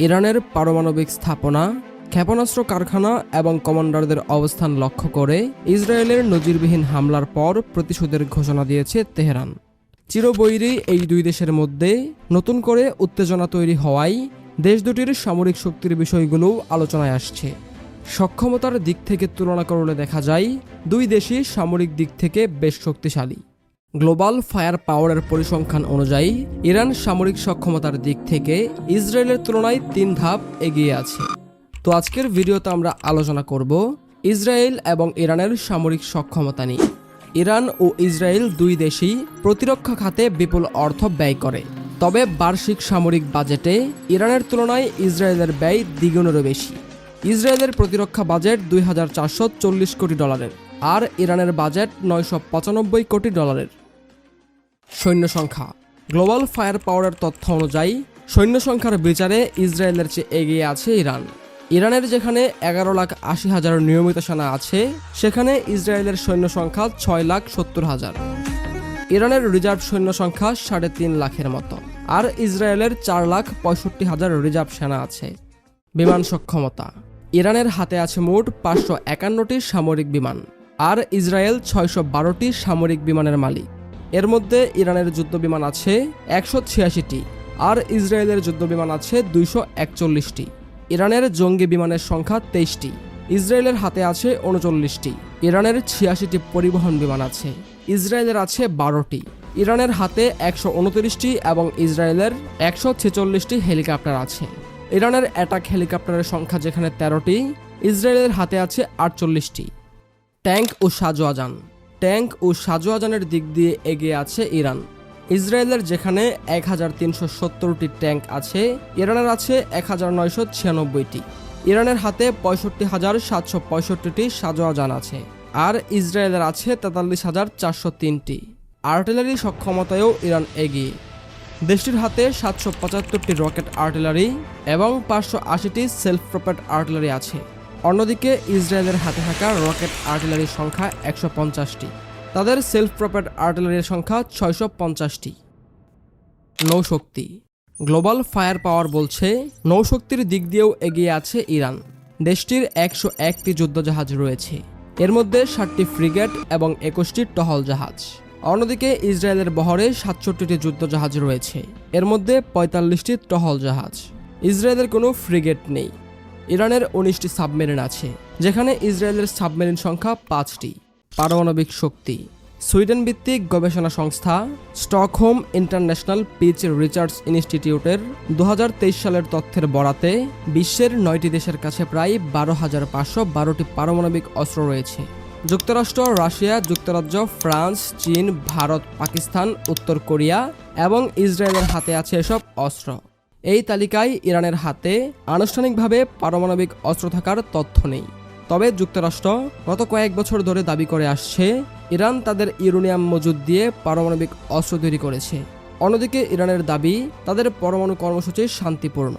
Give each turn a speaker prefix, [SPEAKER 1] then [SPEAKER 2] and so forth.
[SPEAKER 1] ইরানের পারমাণবিক স্থাপনা, ক্ষেপণাস্ত্র কারখানা এবং কমান্ডারদের অবস্থান লক্ষ্য করে ইসরায়েলের নজিরবিহীন হামলার পর প্রতিশোধের ঘোষণা দিয়েছে তেহরান। চিরবৈরী এই দুই দেশের মধ্যে নতুন করে উত্তেজনা তৈরি হওয়ায় দেশ দুটির সামরিক শক্তির বিষয়গুলোও আলোচনায় আসছে। সক্ষমতার দিক থেকে তুলনা করলে দেখা যায়, দুই দেশই সামরিক দিক থেকে বেশ শক্তিশালী। গ্লোবাল ফায়ার পাওয়ারের পরিসংখ্যান অনুযায়ী, ইরান সামরিক সক্ষমতার দিক থেকে ইসরায়েলের তুলনায় তিন ধাপ এগিয়ে আছে। তো আজকের ভিডিওতে আমরা আলোচনা করব ইসরায়েল এবং ইরানের সামরিক সক্ষমতা নিয়ে। ইরান ও ইসরায়েল দুই দেশই প্রতিরক্ষা খাতে বিপুল অর্থ ব্যয় করে। তবে বার্ষিক সামরিক বাজেটে ইরানের তুলনায় ইসরায়েলের ব্যয় দ্বিগুণেরও বেশি। ইসরায়েলের প্রতিরক্ষা বাজেট দুই হাজার চারশো চল্লিশ কোটি ডলারের, আর ইরানের বাজেট নয়শো পঁচানব্বই কোটি ডলারের। সৈন্য সংখ্যা গ্লোবাল ফায়ার পাওয়ারের তথ্য অনুযায়ী সৈন্য সংখ্যার বিচারে ইসরায়েলের চেয়ে এগিয়ে আছে ইরান। ইরানের যেখানে এগারো লাখ আশি হাজার নিয়মিত সেনা আছে, সেখানে ইসরায়েলের সৈন্য সংখ্যা ছয় লাখ সত্তর হাজার। ইরানের রিজার্ভ সৈন্য সংখ্যা সাড়ে তিন লাখের মতো, আর ইসরায়েলের চার লাখ পঁয়ষট্টি হাজার রিজার্ভ সেনা আছে। বিমান সক্ষমতা। ইরানের হাতে আছে মোট পাঁচশো একান্নটি সামরিক বিমান, আর ইসরায়েল ছয়শো বারোটি সামরিক বিমানের মালিক। এর মধ্যে ইরানের যুদ্ধ বিমান আছে একশো ছিয়াশিটি আর ইসরায়েলের যুদ্ধ বিমান আছে দুইশো একচল্লিশটি। ইরানের জঙ্গি বিমানের সংখ্যা তেইশটি। ইসরায়েলের হাতে আছে উনচল্লিশটি। ইরানের ছিয়াশিটি পরিবহন বিমান আছে। ইসরায়েলের আছে বারোটি। ইরানের হাতে একশো উনত্রিশটি এবং ইসরায়েলের একশো ছেচল্লিশটি হেলিকপ্টার আছে। ইরানের অ্যাটাক হেলিকপ্টারের সংখ্যা যেখানে তেরোটি, ইসরায়েলের হাতে আছে আটচল্লিশটি। ট্যাঙ্ক ও সাজোয়াজান। ট্যাঙ্ক ও সাজোয়াজানের দিক দিয়ে এগিয়ে আছে ইরান। ইসরায়েলের যেখানে এক হাজার তিনশো সত্তরটি ট্যাঙ্ক আছে, ইরানের আছে এক হাজার নয়শো ছিয়ানব্বইটি। ইরানের হাতে পঁয়ষট্টি হাজার সাতশো পঁয়ষট্টিটি সাজোয়াজান আছে, আর ইসরায়েলের আছে তেতাল্লিশ হাজার চারশো তিনটি। আর্টিলারি সক্ষমতায়ও ইরান এগিয়ে। দেশটির হাতে সাতশো পঁচাত্তরটি রকেট আর্টিলারি এবং পাঁচশো আশিটি সেলফ প্রপেট আর্টিলারি আছে। অন্যদিকে ইসরায়েলের হাতে থাকা রকেট আর্টিলারির সংখ্যা একশো পঞ্চাশটি। তাদের সেলফ প্রপেট আর্টিলারির সংখ্যা ছয়শো পঞ্চাশটি। নৌশক্তি। গ্লোবাল ফায়ার পাওয়ার বলছে, নৌশক্তির দিক দিয়েও এগিয়ে আছে ইরান। দেশটির একশো একটি যুদ্ধজাহাজ রয়েছে। এর মধ্যে ষাটটি ফ্রিগেট এবং একুশটি টহল জাহাজ অন্যদিকে ইসরায়েলের বহরে সাতষট্টিটি যুদ্ধজাহাজ রয়েছে। এর মধ্যে পঁয়তাল্লিশটি টহল জাহাজ ইসরায়েলের কোনো ফ্রিগেট নেই। ইরানের উনিশটি সাবমেরিন আছে, যেখানে ইসরায়েলের সাবমেরিন সংখ্যা পাঁচটি। পারমাণবিক শক্তি। সুইডেন ভিত্তিক গবেষণা সংস্থা স্টকহোম ইন্টারন্যাশনাল পিচ রিসার্চ ইনস্টিটিউটের দু হাজার তেইশ সালের তথ্যের বরাতে বিশ্বের নয়টি দেশের কাছে প্রায় বারো হাজার পাঁচশো বারোটি পারমাণবিক অস্ত্র রয়েছে। যুক্তরাষ্ট্র, রাশিয়া, যুক্তরাজ্য, ফ্রান্স, চীন, ভারত, পাকিস্তান, উত্তর কোরিয়া এবং ইসরায়েলের হাতে আছে এসব অস্ত্র। এই তালিকায় ইরানের হাতে আনুষ্ঠানিকভাবে পারমাণবিক অস্ত্র থাকার তথ্য নেই। তবে যুক্তরাষ্ট্র গত কয়েক বছর ধরে দাবি করে আসছে, ইরান তাদের ইউরেনিয়াম মজুদ দিয়ে পারমাণবিক অস্ত্র তৈরি করেছে। অন্যদিকে ইরানের দাবি, তাদের পরমাণু কর্মসূচি শান্তিপূর্ণ।